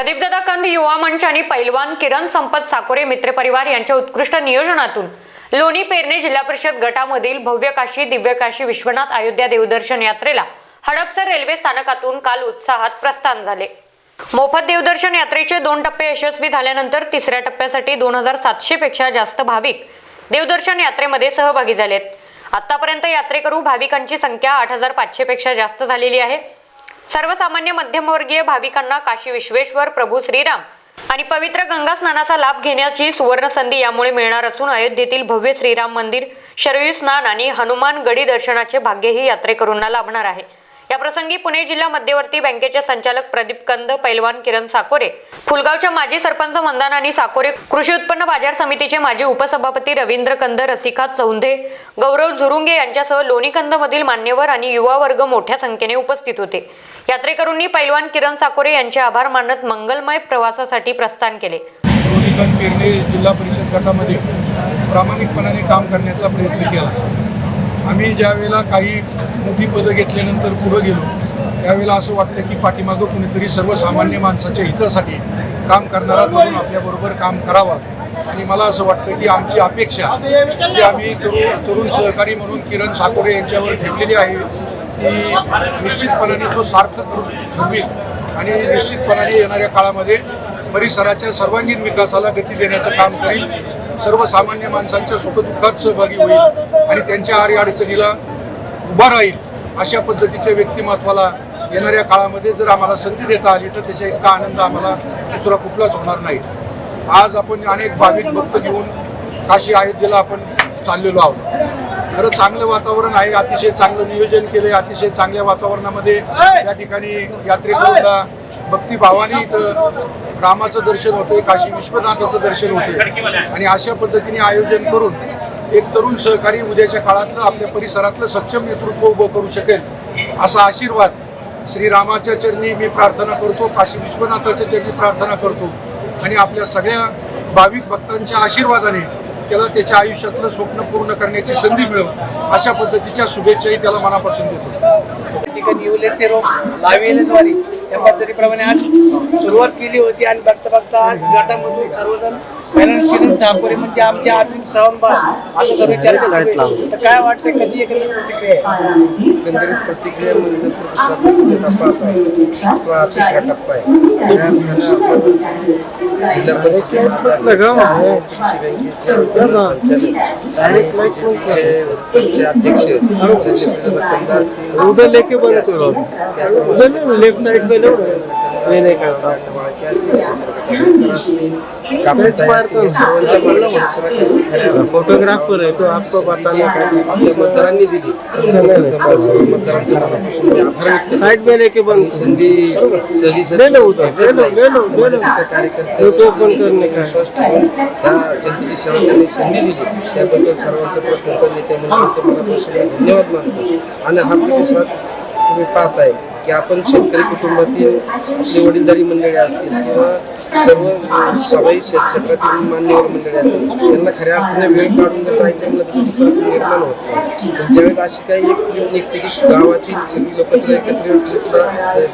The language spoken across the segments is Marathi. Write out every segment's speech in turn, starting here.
प्रदीपदादा कंद युवा मंच आणि पैलवान किरण संपत साकोरे मित्रपरिवार यांच्या उत्कृष्ट नियोजनातून लोणी पेरणे जिल्हा परिषद गटामधील भव्य काशी दिव्य काशी विश्वनाथ अयोध्या देवदर्शन यात्रेला हडपसर रेल्वे स्थानकातून काल उत्साहात प्रस्थान झाले. मोफत देवदर्शन यात्रेचे दोन टप्पे यशस्वी झाल्यानंतर तिसऱ्या टप्प्यासाठी दोन हजार सातशे पेक्षा जास्त भाविक देवदर्शन यात्रेमध्ये सहभागी झालेत. आतापर्यंत यात्रेकरू भाविकांची संख्या आठ हजार पाचशे पेक्षा जास्त झालेली आहे. सर्वसामान्य मध्यमवर्गीय भाविकांना काशी विश्वेश्वर प्रभू श्रीराम आणि पवित्र गंगा स्नानाचा लाभ घेण्याची सुवर्ण संधी यामुळे मिळणार असून अयोध्येतील भव्य श्रीराम मंदिर शरयू स्नान आणि हनुमान गडी दर्शनाचे भाग्यही यात्रेकरूंना लाभणार आहे. या प्रसंगी पुणे जिल्हा मध्यवर्ती बँकेचे संचालक प्रदीप कंद पैलवान किरण साकोरे फुलगावच्या माजी सरपंच मंदानानी साकोरे कृषी उत्पन्न बाजार समितीचे माजी उपसभापती रवींद्र कंद रसिका चौंधे गौरव झुरुंगे यांच्यासह लोणीकंदमधील मधील मान्यवर आणि युवा वर्ग मोठ्या संख्येने उपस्थित होते. यात्रेकरूंनी पैलवान किरण साकोरे यांचे आभार मानत मंगलमय प्रवासासाठी प्रस्थान केले. जिल्हा परिषद गटामध्ये प्रामाणिकपणाने काम करण्याचा प्रयत्न केला. आम्ही ज्यावेळेला काही मोठी पदं घेतल्यानंतर पुढं गेलो त्यावेळेला असं वाटतं की पाठीमागं कुणीतरी सर्वसामान्य माणसाच्या हितासाठी काम करणारा तरुण आपल्याबरोबर काम करावा. आणि मला असं वाटतं की आमची अपेक्षा जी आम्ही तरुण तरुण सहकारी म्हणून किरण साकोरे यांच्यावर ठेवलेली आहे निश्चितपणाने तो सार्थ करून आणि निश्चितपणाने येणाऱ्या काळामध्ये परिसराच्या सर्वांगीण विकासाला गती देण्याचं काम करील. सर्वसामान्य माणसांच्या सुखदुःखात सहभागी होईल आणि त्यांच्या आरी अडचणीला उभा राहील अशा पद्धतीच्या व्यक्तिमत्वाला येणाऱ्या काळामध्ये जर आम्हाला संधी देता आली तर त्याच्या इतका आनंद आम्हाला दुसरा कुठलाच होणार नाही. आज आपण अनेक भाविक भक्त घेऊन काशी अयोध्येला आपण चाललेलो आहोत. खरं चांगलं वातावरण आहे. अतिशय चांगलं नियोजन केलं अतिशय चांगल्या वातावरणामध्ये या ठिकाणी यात्रेकरूला भक्तिभावाने इथं रामाचं दर्शन होतंय काशी विश्वनाथाचं दर्शन होतंय. आणि अशा पद्धतीने आयोजन करून एक तरुण सहकारी उद्याच्या काळातलं आपल्या परिसरातलं सक्षम नेतृत्व उभं करू शकेल असा आशीर्वाद श्रीरामाच्या चरणी मी प्रार्थना करतो काशी विश्वनाथाच्या चरणी प्रार्थना करतो. आणि आपल्या सगळ्या भाविक भक्तांच्या आशीर्वादाने त्याला त्याच्या आयुष्यातलं स्वप्न पूर्ण करण्याची संधी मिळो अशा पद्धतीच्या शुभेच्छाही त्याला मनापासून देतो. ठिकाणी येऊलेचे रोप लावेलेद्वारे या पद्धतीप्रमाणे आज सुरुवात केली होती आणि बघता बघता आज गटामधून सर्वजण किरण म्हणजे आमच्या असं सर्व चर्चा. तर काय वाटतं कशी एकंदरीत प्रतिक्रिया आहे? एकंदरीत प्रतिक्रिया म्हणजे तर प्रतिसाद देण्याचा टप्पा आहे किंवा तिसरा टप्पा आहे. त्या अर्थानं आपण जिल्हा परिषदेचे अध्यक्ष उधर लेके त्याचप्रमाणे उधर नहीं लेफ्ट साइड पे ये नहीं सर्वांच्या फोटोग्राफर है तो आपको बताने का आपल्या मतदारांनी दिली. सर्व मतदारांचा मनापासून मी आभार व्यक्त करतो. साइड में लेके बंद? ही संधी सहजी ले लो उधर, ले लो, ले लो, ले लो. कार्यकर्ते तो ओपन करने का. विश्वास ठेवून त्या जनतेची सेवा त्यांनी संधी दिली. त्याबद्दल मनापासून धन्यवाद मानतो. आणि हा प्रतिसाद तुम्ही पाहताय की आपण शेतकरी कुटुंबातील आपली वडीलधारी मंडळी असतील किंवा सर्व सवाई क्षेत्रातील मान्यवर मंडळी त्यांना खऱ्या अर्थाने वेळ काढून जर राहायच्या मदतीची परिस्थिती निर्माण होत नाही. पण ज्यावेळेस अशी काही एक टीम निघते की गावातील सगळी लोक एकत्र ट्रिपला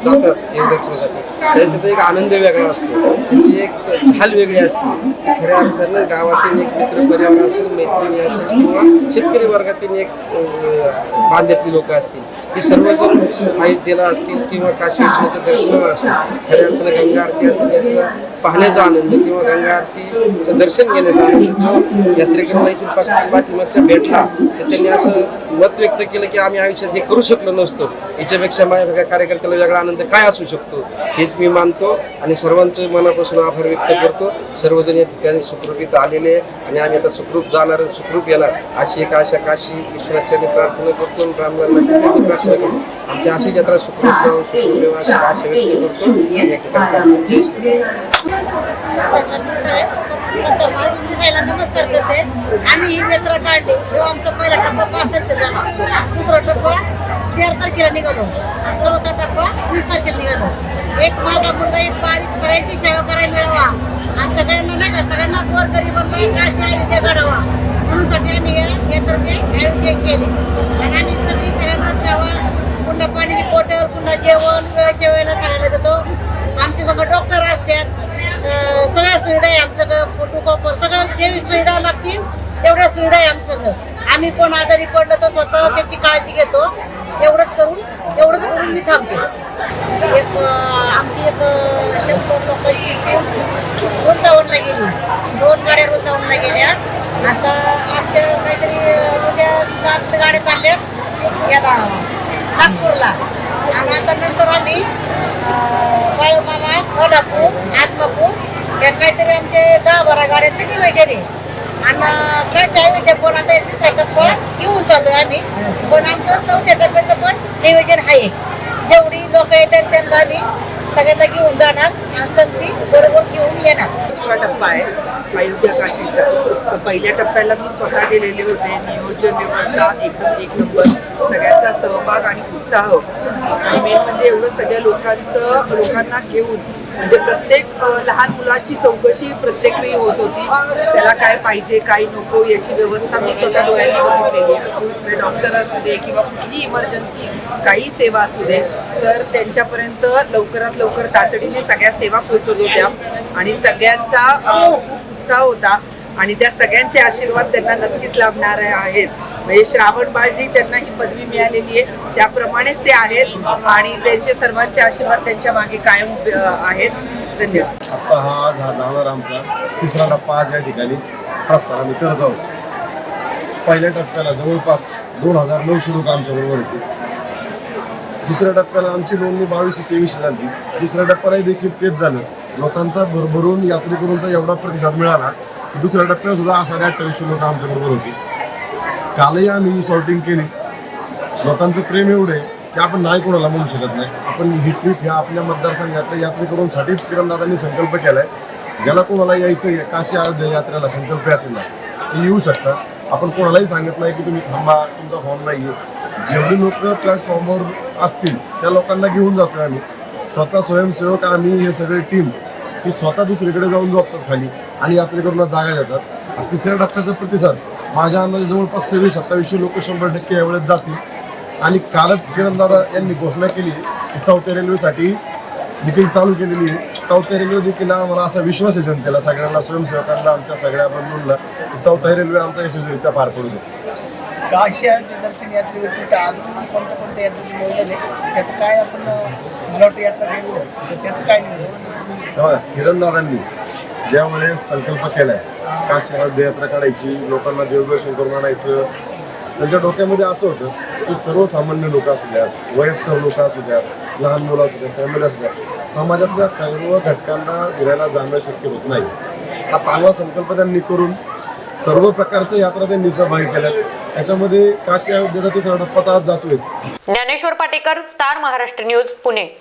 जातात देवदर्शनासाठी त्यावेळेस त्याचा एक आनंद वेगळा असतो. त्यांची एक झाल वेगळी असते. खऱ्या अर्थानं गावातील एक मित्र परिवार असेल मैत्रिणी असेल किंवा शेतकरी वर्गातील एक अं, बांध्यातली लोक असतील. ही सर्वजण अयोध्येला असतील किंवा काशी विश्वनाथ दर्शनाला असतील. खऱ्या अर्थानं गंगा आरती असेल याचा पाहण्याचा आनंद किंवा गंगा आरतीचं दर्शन घेण्याचा आनंद जो यात्रेकरांना इथून पाठीमागच्या भेटला तर त्यांनी असं मत व्यक्त केलं की आम्ही आयुष्यात हे करू शकलो नसतो. याच्यापेक्षा माझ्या कार्यकर्त्याला वेगळा आनंद काय असू शकतो हेच मी मानतो आणि सर्वांचं मनापासून आभार व्यक्त करतो. सर्वजण या ठिकाणी सुखरूपीत आलेले आहे आणि आम्ही आता सुखरूप जाणार सुखरूप येणार अशी एक आशा काशी ईश्वराच्याने प्रार्थना करतो ब्राह्मणांना प्रार्थना करतो. आमची अशी जत्रा सुखरूप जाऊन सुखरूप अशी आशा व्यक्त करतो. या ठिकाणी साईला नमस्कार करते. आम्ही ही यात्रा काढली. तेव्हा आमचा पहिला टप्पा पाच तारखेला झाला. दुसरा टप्पा तेरा तारखेला निघालो. चौथा टप्पा वीस तारखेला निघालो. एक माझा मुलगा एक बारीक सगळ्यांची सेवा करायला मिळावा. आणि सगळ्यांना नाही का सगळ्यांना गोर गरिबांना काय आयुध्य घडावा. काढावा म्हणूनसाठी आम्ही या यात्रेचे आयोजन केले. आणि आम्ही सगळी सगळ्यांना सेवा पुन्हा पाण्याची पोटेवर पुन्हा जेवण वेळेच्या वेळेला सांगायला देतो आमच्यासोबत सगळं डॉक्टर असतात. सगळ्या सुविधा आहे आमच्याकडं फोटो कॉपर सगळं जे सुविधा लागतील तेवढ्या सुविधा आहे आमच्याकडं. आम्ही कोण आजारी पडलं तर स्वतः त्याची काळजी घेतो. एवढंच करून एवढंच करून मी थांबते. एक आमची एक शंभर लोकांची टीम वृंदावनला गेली. दोन गाड्या वृंदावनला गेल्या. आता आमच्या काहीतरी उद्या सात गाड्या चालल्यात. याला नागपूरला. आणि आता नंतर आम्ही बाळूमामा कोल्हापूर आत्मापूर या काहीतरी आमचे दहा बारा गाड्यांचं नियोजन आहे आणि काय आहे ते पण आता तिसऱ्या टप्पा घेऊन चालू आम्ही. पण आमचं चौथ्या टप्प्याचं पण नियोजन आहे. जेवढी लोक येतात त्यांना आम्ही सगळ्यांना घेऊन जाणार आणि संधी बरोबर घेऊन येणार. दुसरा टप्पा आहे अयोध्या काशीचा. तर पहिल्या टप्प्याला मी स्वतः गेलेले होते. नियोजन व्यवस्था एकदम एक नंबर. सगळ्यांचा सहभाग आणि उत्साह आणि मेन म्हणजे एवढं सगळ्या लोकांचं लोकांना घेऊन म्हणजे प्रत्येक लहान मुलाची चौकशी प्रत्येक वेळी होत होती. त्याला काय पाहिजे काय नको याची व्यवस्था मी स्वतः डोळ्यांनी बघितलेली आहे. म्हणजे डॉक्टर असू दे किंवा कुठली इमर्जन्सी काही सेवा असू दे तर त्यांच्यापर्यंत लवकरात लवकर तातडीने सगळ्या सेवा पोहोचत होत्या. आणि सगळ्यांचा खूप उत्साह होता. आणि त्या सगळ्यांचे आशीर्वाद त्यांना नक्कीच लाभणार आहेत. म्हणजे श्रावण बाळजी त्यांना ही पदवी मिळालेली आहे. त्याप्रमाणेच ते आहेत आणि त्यांचे सर्वांचे आशीर्वाद त्यांच्या मागे कायम आहेत. धन्यवाद. आत्ता हा आज हा जाणार आमचा तिसरा टप्पा आज या ठिकाणी प्रस्ताव आम्ही करत आहोत. पहिल्या टप्प्याला जवळपास दोन हजार नऊशे लोक आमच्याबरोबर होते. दुसऱ्या टप्प्याला आमची नोंदणी बावीसशे तेवीसशे झाली. दुसऱ्या टप्प्यालाही देखील तेच झालं. लोकांचा भरभरून यात्रेकरूंचा एवढा प्रतिसाद मिळाला की दुसऱ्या टप्प्यावर सुद्धा आषाढी अठ्ठावीसशे लोक आमच्याबरोबर होती. कालही आम्ही सॉर्टिंग केली. लोकांचं प्रेम एवढं आहे की आपण नाही कोणाला म्हणू शकत नाही. आपण ही ट्रीप ह्या आपल्या मतदारसंघातल्या यात्रेकरूंसाठीच किरणदादांनी संकल्प केला आहे ज्याला कोणाला यायचं आहे काशी अयोध्या यात्रेला संकल्प यात्रेला ते येऊ शकतात. आपण कोणालाही सांगत नाही की तुम्ही थांबा तुमचा फॉर्म नाही आहे जेवढी लोक प्लॅटफॉर्मवर असतील त्या लोकांना घेऊन जातोय आम्ही. स्वतः स्वयंसेवक आम्ही हे सगळे टीम ही स्वतः दुसरीकडे जाऊन झोपतात खाली आणि यात्रेकरूंना जागा देतात. तिसऱ्या टप्प्याचा प्रतिसाद. माझ्या अंदाजे जवळपास सव्वीस सत्तावीसशे लोक शंभर टक्के यावेळेस जातील. आणि कालच किरणदादा यांनी घोषणा केली की चौथ्या रेल्वेसाठी देखील चालू केलेली आहे. चौथ्या रेल्वे देखील आम्हाला असा विश्वास आहे जनतेला सगळ्यांना स्वयंसेवकांना आमच्या सगळ्या बंधूंना की चौथ्या रेल्वे आमचा यशस्वीरित्या पार पडू शकतो. काशी दर्शन यात्रेव्यतिरिक्त अजून कोणत्या कोणत्या यात्रेचं नियोजन आहे? त्याचं काय आपण अं, मला वाटतं यात्रा गेलो तर त्याचं काय नियोजन तेव्हा किरणदादांनी ज्या वेळेस संकल्प केलाय. काशी शहरात यात्रा काढायची लोकांना देवदर्शन करून आणायचं. त्यांच्या डोक्यामध्ये असं होतं की सर्वसामान्य लोक असू द्यात वयस्कर लोक असू द्यात लहान मुलं असू द्यात फॅमिली असू द्यात समाजातल्या सर्व घटकांना फिरायला जाणं शक्य होत नाही. हा चांगला संकल्प त्यांनी करून सर्व प्रकारच्या यात्रा त्यांनी सहभागी केल्या त्याच्यामध्ये काशी अयोध्येचा तिसरा टप्पा आज जातोय ज्ञानेश्वर पाटेकर स्टार महाराष्ट्र न्यूज पुणे.